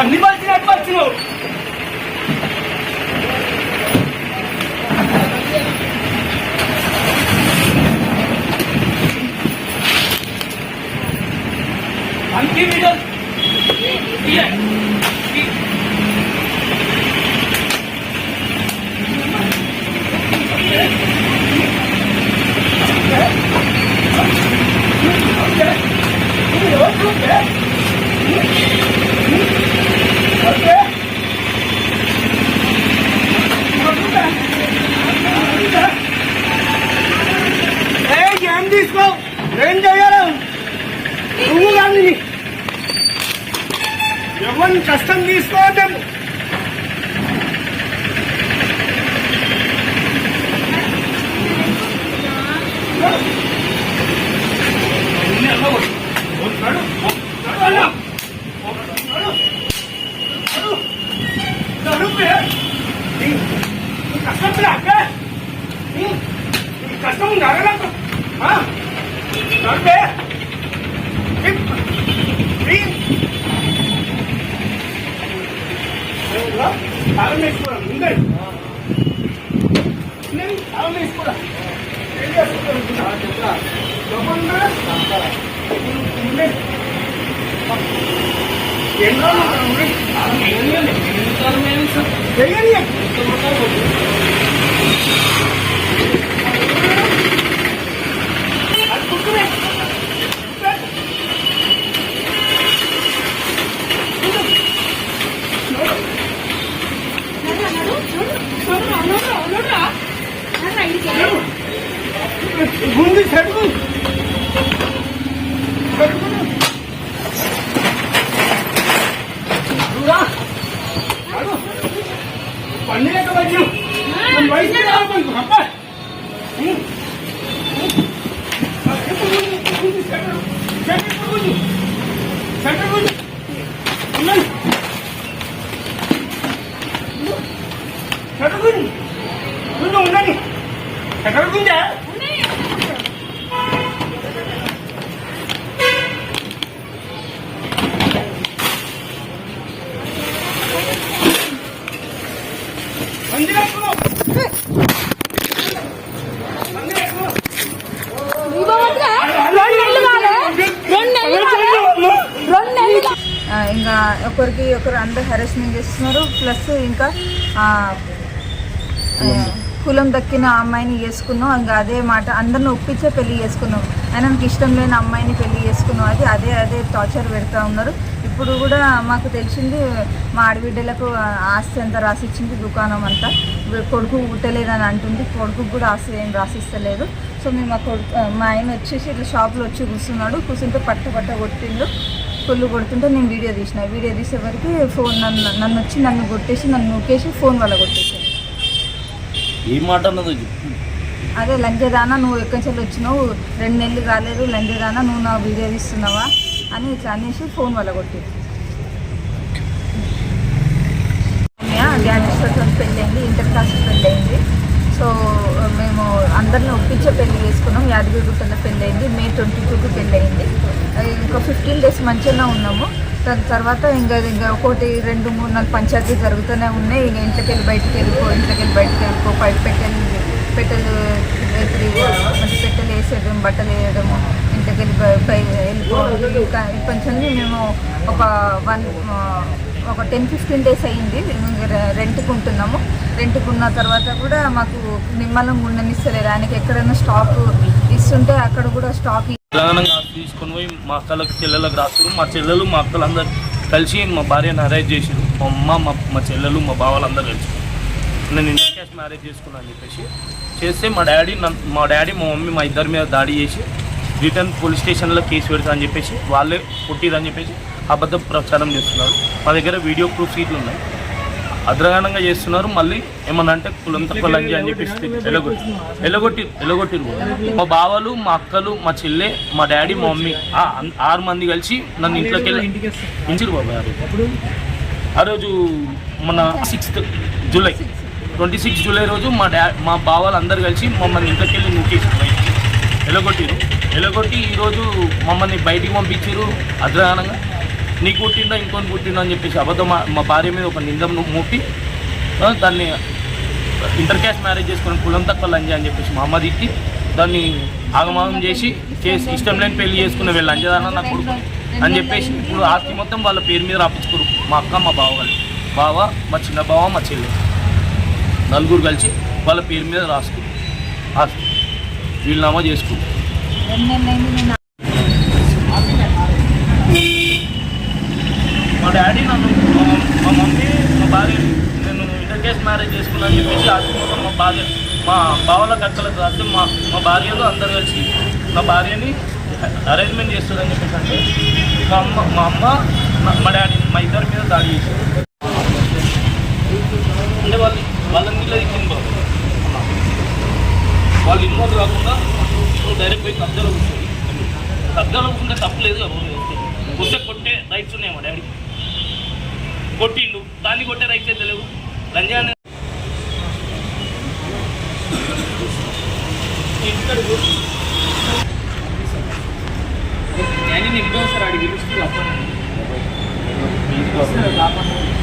అన్ని వచ్చినట్టు వచ్చినావు అంకి వీడియో ఏం ఎవరిని కష్టం తీసుకోవద్దాం కష్టం ఉంది అడగలేదు నడిపే తాళం వేసుకోరా ముందే నేను తాళం వేసుకోరా ఏం చేసుకుంటా చెప్తా ముందు చెడుగు పండుగ వచ్చాం వయసు రావద్దు అబ్బా ఉండండి ఎక్కడ గుంజా ఒకరికి ఒకరు అందరు హెరాస్మెంట్ చేస్తున్నారు. ప్లస్ ఇంకా కులం దక్కిన అమ్మాయిని చేసుకున్నాం. ఇంకా అదే మాట అందరిని ఒప్పించే పెళ్ళి చేసుకున్నాం. ఆయన నాకు ఇష్టం లేని అమ్మాయిని పెళ్ళి చేసుకున్నాం. అది అదే అదే టార్చర్ పెడతా ఉన్నారు. ఇప్పుడు కూడా మాకు తెలిసింది మా ఆడబిడ్డలకు ఆస్తి అంతా రాసిచ్చింది దుకాణం అంతా. కొడుకు పుట్టలేదని అంటుంది. కొడుకు కూడా ఆస్తి ఏం రాసిస్తలేదు. సో మేము మా కొడుకు మా ఆయన వచ్చేసి ఇట్లా షాప్లో వచ్చి కూర్చున్నాడు. కూర్చుంటే పట్ట పట్ట కొట్టిండు. కొల్లు కొడుతుంటే నేను వీడియో తీసిన. వీడియో తీసేవరకు ఫోన్ నన్ను నన్ను వచ్చి నన్ను కొట్టేసి నన్ను నూకేసి ఫోన్ వల్ల కొట్టేసి ఏం మాట అన్నదో చెప్పు. అదే లంజదానా నువ్వు ఎక్కడి నుంచి వచ్చినావు? రెండు నెలలు కాలేదు. లంజదానా నువ్వు నా వీడియో తీస్తున్నావా? అని ఇట్లా అనేసి ఫోన్ వల్ల కొట్టేసి జ్ఞానేశ్వరతో పెళ్ళి అయింది ఇంటర్ కాస్ట్ పెళ్ళి అయింది సో మేము అందరిని ఒప్పించే పెళ్ళి చేసుకున్నాం. యాదగిరిగుట్టలో పెళ్ళి అయింది మే ట్వంటీ టూకి పెళ్ళి అయింది ఇంకా ఫిఫ్టీన్ డేస్ మంచిగా ఉన్నాము. దాని తర్వాత ఇంకా ఇంకా ఒకటి రెండు మూడు నాలుగు పంచాయతీ జరుగుతూనే ఉన్నాయి. ఇంకా ఇంట్లోకి వెళ్ళి బయటికి వెళ్ళిపో ఇంట్లోకి వెళ్ళి బయటకు వెళ్ళిపో పై పెట్టెలు పెట్టెలు మంచి పెట్టెలు వేసేయడం బట్టలు వేయడము ఇంట్లోకి వెళ్ళి వెళ్ళిపో. ఇంకా కొంచెం మేము ఒక వన్ ఒక టెన్ ఫిఫ్టీన్ డేస్ అయ్యింది. మేము రె- రెంట్కి ఉంటున్నాము రెంట్కి ఉన్న తర్వాత కూడా మాకు నిమ్మలం ఉండనిస్తలేరు ఆయనకి ఎక్కడైనా స్టాక్ ఇస్తుంటే అక్కడ కూడా స్టాక్ తెలంగాణ తీసుకొని పోయి మా అక్కలకు చెల్లెలకు రాస్తారు మా చెల్లెలు మా అక్కలు అందరు కలిసి మా భార్యను అరేంజ్ చేసారు మా అమ్మ మా మా చెల్లెలు మా బావలందరూ కలిసి. నేను ఇంటర్ క్యాష్ మ్యారేజ్ చేసుకున్నాను అని చెప్పేసి. చేస్తే మా డాడీ నన్ను- మా డాడీ మా మమ్మీ మా ఇద్దరి మీద దాడి చేసి రిటర్న్ పోలీస్ స్టేషన్లో కేసు పెడతా అని చెప్పేసి వాళ్ళే కొట్టిరని చెప్పేసి అబద్ధ ప్రచారం చేస్తున్నారు. మా దగ్గర వీడియో ప్రూఫ్ సీట్లు ఉన్నాయి. అద్రగానంగా చేస్తున్నారు మళ్ళీ ఏమన్నా అంటే కులంత కులంజి అని చెప్పేసి ఎలగొట్టి ఎలగొట్టి ఎలగొట్టిరు మా బావలు మా అక్కలు మా చెల్లె మా డాడీ మా మమ్మీ ఆరు మంది కలిసి నన్ను ఇంట్లోకి వెళ్ళి ఇంచిరు బాబాయ్ ఆ రోజు. ఆ రోజు మన sixth July twenty six July రోజు మా డా మా బావాలు అందరు కలిసి మమ్మల్ని ఇంట్లోకి వెళ్ళి నూకేసి ఎలగొట్టిరు ఎలగొట్టి ఈరోజు మమ్మల్ని బయటికి పంపించారు అద్రగానంగా నీకు పుట్టిందా ఇంకొని పుట్టిందా అని చెప్పేసి అబద్ధం మా- మా భార్య మీద ఒక నిందం మూపి దాన్ని ఇంటర్ క్యాస్ట్ మ్యారేజ్ చేసుకుని కులం తక్కువ లంజా అని చెప్పేసి మా అమ్మ తిట్టి దాన్ని ఆగమాగం చేసి చేసి ఇష్టం లేని పెళ్ళి చేసుకునే వెళ్ళి లంజదాన నా కొడుకు అని చెప్పేసి ఇప్పుడు ఆస్తి మొత్తం వాళ్ళ పేరు మీద రాపించుకోరు. మా అక్క మా బావ వాళ్ళు బావ మా చిన్న బావ మా చెల్లె. నలుగురు కలిసి వాళ్ళ పేరు మీద రాసుకురు. ఆస్తి. వీళ్ళనామా చేసుకుంటారు మా డాడీ నన్ను మా- మా మమ్మీ మా భార్య నేను ఇంటర్ కేస్ మ్యారేజ్ చేసుకున్నాను అని చెప్పేసి ఆశించుకున్నాను మా భార్య మా బావల కక్కలకు రాస్తే మా మా భార్యలు అందరు కలిసి మా భార్యని అరేంజ్మెంట్ చేస్తుందని చెప్పేసి అంటే మా అమ్మ మా అమ్మ మా- డాడీ మా ఇద్దరి మీద దాడి చేశారు అంటే వాళ్ళు వాళ్ళ నీళ్ళ ఇచ్చింది బాబు. వాళ్ళు ఇన్వాల్వ్ కాకుండా డైరెక్ట్ పోయి కబ్జాలో కూర్చోండి కబ్జాలో కూర్చుంటే తప్పలేదు కొట్టే కొట్టే రైట్స్ ఉన్నాయి మా డాడీ కొట్టిండు దాన్ని కొట్టే రైట్స్ అయితే లేవు. లంజా అనే నేను ఇంకో సార్ అడిగి పిలుస్తుంది అప్పని